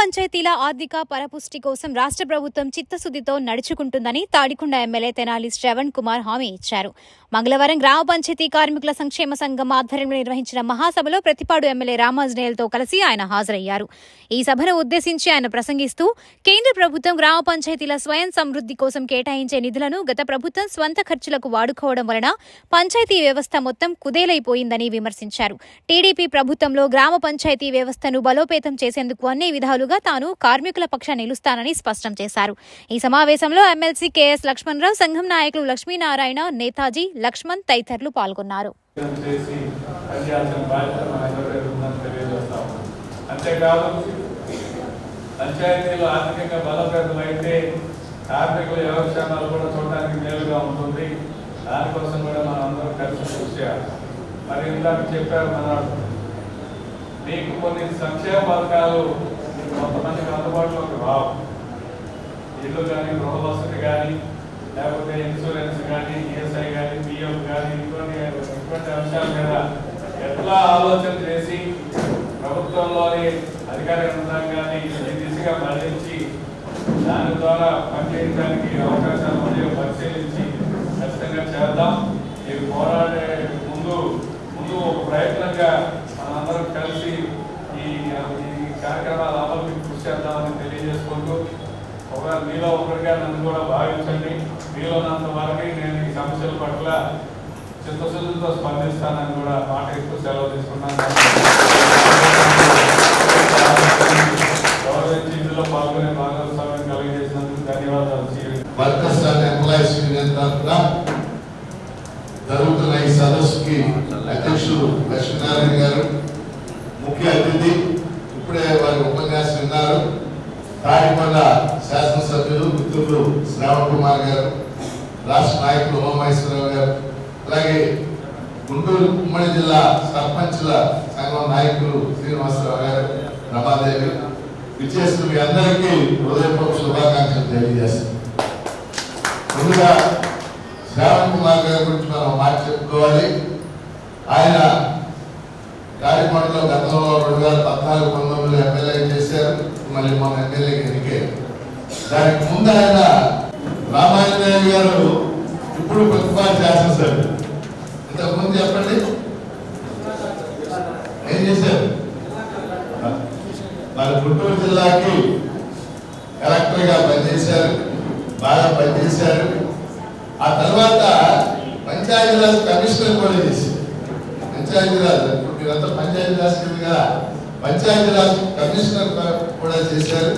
పంచాయతీల ఆర్థిక పరపుష్టి కోసం రాష్ట్ర ప్రభుత్వం చిత్తశుద్దితో నడుచుకుంటుందని తాడికొండ ఎమ్మెల్యే తెనాలి శ్రవణ్ కుమార్ హామీ ఇచ్చారు. మంగళవారం గ్రామ పంచాయతీ కార్మికుల సంక్షేమ సంఘం ఆధ్వర్యంలో నిర్వహించిన మహాసభలో ప్రతిపాడు ఎమ్మెల్యే రామాంజనేయులతో కలిసి ఆయన హాజరయ్యారు. ఈ సభను ఉద్దేశించి ఆయన ప్రసంగిస్తూ కేంద్ర ప్రభుత్వం గ్రామ పంచాయతీల స్వయం సమృద్ధి కోసం కేటాయించే నిధులను గత ప్రభుత్వం స్వంత ఖర్చులకు వాడుకోవడం వలన పంచాయతీ వ్యవస్థ మొత్తం కుదేలైపోయిందని విమర్శించారు. టీడీపీ ప్రభుత్వంలో గ్రామ పంచాయతీ వ్యవస్థను బలోపేతం చేసేందుకు అన్ని విధాలుగా తాను కార్మికుల పక్ష నిలుస్తానని స్పష్టం చేశారు. ఈ సమావేశంలో ఎమ్మెల్సీ కెఎస్ లక్ష్మణరావు సంఘం నాయకులు లక్ష్మీనారాయణ నేతాజీ లక్ష్మణ్ తదితరులు పాల్గొన్నారు. అంతేకాదు పంచాయతీలు ఆర్థికంగా బలోపేతమైతే కార్మికుల యోగక్షేమాలు కూడా చూడడానికి మేలుగా ఉంటుంది. దానికోసం కూడా మనం అందరం కలిసి కృషి చేయాలి. మరి ఇందాక చెప్పారు మన మీకు కొన్ని సంక్షేమ పథకాలు కొంతమందికి అందుబాటులోకి రావు. ఇల్లు కానీ గృహ వసతి కానీ లేకపోతే ఇన్సూరెన్స్ కానీ ఈఎస్ఐ కానీ అంశాల మీద ఎట్లా ఆలోచన చేసి ప్రభుత్వంలోని అధికార యంత్రాంగాన్ని ఈ దిశగా మళ్ళించి దాని ద్వారా పనిచేయడానికి అవకాశాలు ఉన్నాయో పరిశీలించి ఖచ్చితంగా చేద్దాం. ఈ పోరాడే ముందు ముందు ఒక ప్రయత్నంగా మనందరం కలిసి ఈ ఈ కార్యక్రమాల అమలుకి కృషి చేద్దామని తెలియజేసుకుంటూ ఒకవేళ మీలో ఒకరిగా నన్ను కూడా భావించండి. మీలో నంత వరకు నేను ఈ సమస్యల పట్ల చిత్తశుద్ధితో స్పందిస్తానని కూడా మాట ఎక్కువ సెలవు తీసుకున్నాను. గౌరవించి ఇందులో పాల్గొనే భాగస్వామ్యం కలిగజేసినందుకు ధన్యవాదాలు Sri workers and employees union తరఫున జరుగుతున్న ఈ సదస్సుకి అధ్యక్షులు లక్ష్మీనారాయణ గారు ముఖ్య అతిథి ఇప్పుడే వారి ఉపన్యాసం విన్నారు. తాడికొండ శాసనసభ్యులు మిత్రులు శ్రావణ్ కుమార్ గారు రాష్ట్ర నాయకులు ఉమామహేశ్వరరావు గారు అలాగే గుంటూరు ఉమ్మడి జిల్లా సర్పంచుల సంఘం నాయకులు శ్రీనివాసరావు గారు రమాదేవి విచ్చేసిన మీ అందరికీ హృదయపూర్వక శుభాకాంక్షలు తెలియజేస్తాను ముందుగా శ్రావణ్ కుమార్ గారి గురించి మనం మాట చెప్పుకోవాలి. ఆయన గాడిపాడులో గతంలో రెండు వేల పద్నాలుగు పంతొమ్మిది ఎమ్మెల్యే చేశారు. మళ్ళీ మన ఎమ్మెల్యేకి ఎన్నికారు దానికి ముందు ఆయన రామాయణ గారు ఇప్పుడు ప్రతిపాటు శాసనసభ్యులు ఇంతకు చెప్పండి. ఏం చేశారు? మన గుంటూరు జిల్లాకి కలెక్టర్గా పనిచేశారు బాగా పనిచేశారు. ఆ తర్వాత పంచాయతీరాజ్ కమిషనర్ కూడా చేశారు. పంచాయతీరాజ్ ఇప్పుడు మీరంతా పంచాయతీరాజ్ కింద కదా పంచాయతీరాజ్ కమిషనర్ కూడా చేశారు.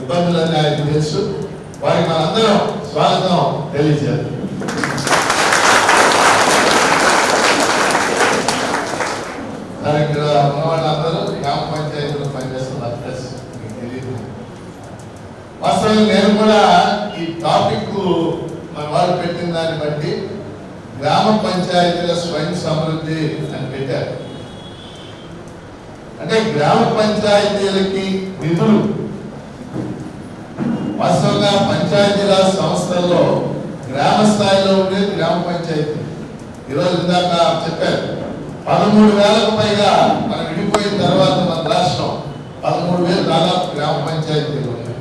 ఇబ్బందులన్నీ ఆయన తెలుసు. వారికి మనందరం స్వాగతం తెలియజేయాలి. ఇక్కడ ఉన్న వాళ్ళందరూ గ్రామ పంచాయతీలో పనిచేస్తున్నారు ప్లస్ మీకు తెలియదు. వాస్తవంగా నేను కూడా ఈ టాపిక్ మన వాళ్ళు పెట్టిన దాన్ని బట్టి గ్రామ పంచాయతీల స్వయం సమృద్ధి అని పెట్టారు. అంటే గ్రామ పంచాయతీలకి నిధులు. వాస్తవంగా పంచాయతీరాజ్ సంస్థల్లో గ్రామ స్థాయిలో ఉండే గ్రామ పంచాయతీ. ఈరోజు ఇందాక చెప్పారు పదమూడు వేలకు పైగా మనం విడిపోయిన తర్వాత మన రాష్ట్రం పదమూడు వేలు దాదాపు గ్రామ పంచాయతీలు ఉన్నాయి.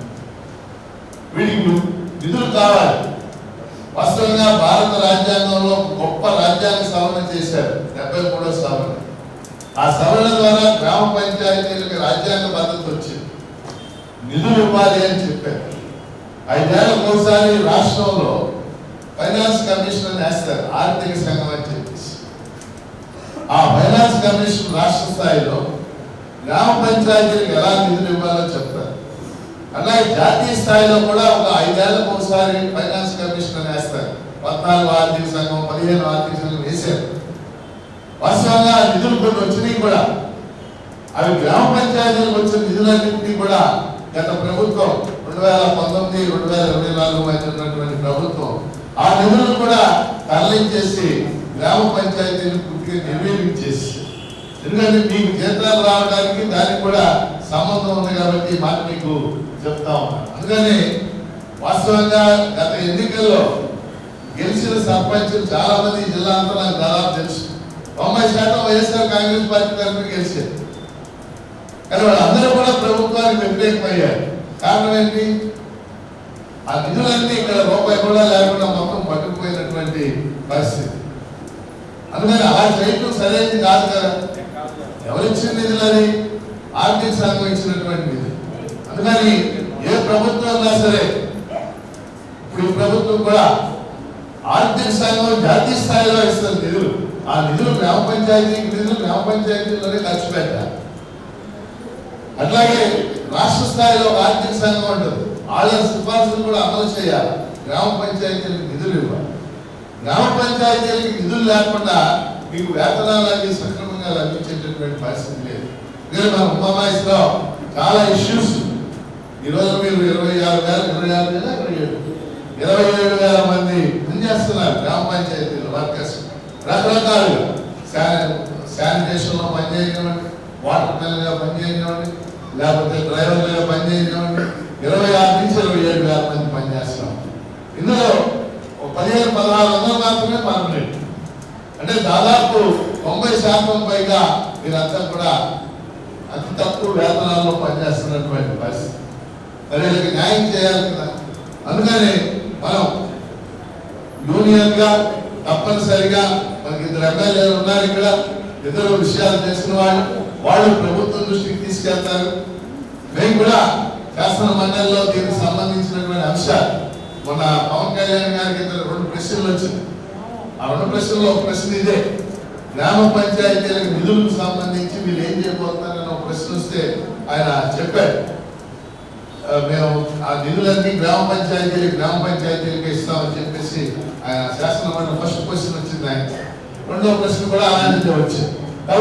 వీటికి నిధులు కావాలి. వాస్తవంగా భారత రాజ్యాంగంలో గొప్ప రాజ్యాంగ సవరణ చేశారు. డెబ్బై మూడో సవరణ. ఆ సవరణ ద్వారా గ్రామ పంచాయతీలకు రాజ్యాంగ మద్దతు వచ్చింది. నిధులు ఇవ్వాలి అని చెప్పారు. ఐదేళ్ళ ఒకసారి రాష్ట్రంలో ఫైనాన్స్ కమిషన్ వేస్తారు ఆర్థిక సంఘం అని ఆ ఫైనాన్స్ కమిషన్ రాష్ట్ర స్థాయిలో గ్రామ పంచాయతీలకు ఎలా నిధులు ఇవ్వాలో చెప్తారు. అలాగే జాతీయ స్థాయిలో కూడా ఒక ఐదేళ్ళకు ఒకసారి ఫైనాన్స్ కమిషన్ వేస్తారు. పద్నాలుగు ఆర్థిక సంఘం పదిహేను ఆర్థిక సంఘం వేశారు. వాస్తవంగా నిధులు కొన్ని వచ్చినాయి కూడా. అవి గ్రామ పంచాయతీలకు వచ్చిన నిధులన్నింటినీ కూడా గత ప్రభుత్వం రెండు వేల పంతొమ్మిది రెండు వేల ఇరవై నాలుగు మధ్య ఉన్నటువంటి ప్రభుత్వం ఆ నిధులను కూడా తరలించేసి గ్రామ పంచాయతీలు పూర్తిగా నిర్వీర్యించేసి ఎందుకంటే మీకు జీతాలు రావడానికి దానికి కూడా సంబంధం ఉంది కాబట్టి మాట మీకు చెప్తా ఉన్నాను. అందుకని వాస్తవంగా గత ఎన్నికల్లో గెలిచిన సర్పంచులు చాలా మంది జిల్లా అంతా నాకు దాదాపు తెలుసు. తొంభై శాతం వైఎస్ఆర్ కాంగ్రెస్ పార్టీ తరఫున గెలిచారు. కానీ వాళ్ళందరూ కూడా ప్రభుత్వానికి వ్యతిరేకమయ్యారు. కారణం ఏంటి? ఆ నిధులన్నీ ఇక్కడ రూపాయి కూడా లేకుండా మొత్తం పట్టుకుపోయినటువంటి పరిస్థితి. అందుకని ఆ చేయటం సరైనది కాదు కదా. ఎవరిచ్చింది నిధులని ఆర్థిక సంఘం ఇచ్చినటువంటి నిధులు అందుకని ఏ ప్రభుత్వం ఉన్నా సరే ఇప్పుడు ఈ ప్రభుత్వం కూడా ఆర్థిక సంఘం జాతీయ స్థాయిలో ఇస్తున్న నిధులు. ఆ నిధులు గ్రామ పంచాయతీకి నిధులు గ్రామ పంచాయతీలోనే ఖర్చు పెట్టాలి. అట్లాగే రాష్ట్ర స్థాయిలో ఆర్థిక సంఘం ఉంటుంది. వాళ్ళ సిఫార్సులు కూడా అమలు చేయాలి. గ్రామ పంచాయతీలకు నిధులు ఇవ్వాలి. గ్రామ పంచాయతీలకు నిధులు లేకుండా మీకు వేతనాలు అవి సక్రమంగా లభించేటటువంటి పరిస్థితి లేదు. మీరు మన ఉమామాయిస్లో చాలా ఇష్యూస్ ఈరోజు మీరు ఇరవై ఆరు వేల ఇరవై ఆరు వేల ఇరవై ఏడు. ఇరవై ఏడు వేల మంది పనిచేస్తున్నారు గ్రామ పంచాయతీలో వర్కర్స్. రకరకాలుగా శానిటేషన్లో పనిచేయనివ్వండి వాటర్ మెన్గా పనిచేయనివ్వండి లేకపోతే డ్రైవర్లుగా పనిచేయనివ్వండి. ఇరవై ఆరు నుంచి ఇరవై ఏడు వేల మంది పనిచేస్తున్నాం ఇందులో పదిహేను పదహారు అంటే దాదాపు తొంభై శాతం పైగా మీరంతా కూడా అతి తక్కువ వేతనాల్లో పనిచేస్తున్నటువంటి పరిస్థితి. మరి వీళ్ళకి న్యాయం చేయాలి కదా. అందుకని మనం యూనియన్గా తప్పనిసరిగా మనకి ఇద్దరు ఎమ్మెల్యేలు ఉన్నారు ఇక్కడ. ఇద్దరు విషయాలు తెలిసిన వాళ్ళు వాళ్ళు ప్రభుత్వం దృష్టికి తీసుకెళ్తారు. మేము కూడా శాసన మండలిలో దీనికి సంబంధించినటువంటి అంశాలు. మొన్న పవన్ కళ్యాణ్ గారికి ఇద్దరు రెండు ప్రశ్నలు వచ్చింది ఆ రెండు ప్రశ్నల్లో ఒక ప్రశ్న ఇదే. గ్రామ పంచాయతీలకు నిధులకు సంబంధించి వీళ్ళు ఏం చేయబోతున్నారని ఒక ప్రశ్న వస్తే ఆయన చెప్పాడు మేము ఆ నిధులన్నీ గ్రామ పంచాయతీలకు గ్రామ పంచాయతీలకు ఇస్తామని చెప్పేసి ఆయన శాసనమైన ఫస్ట్ క్వశ్చన్ వచ్చింది ఆయన. రెండో ప్రశ్న కూడా అలాంటిదే వచ్చింది.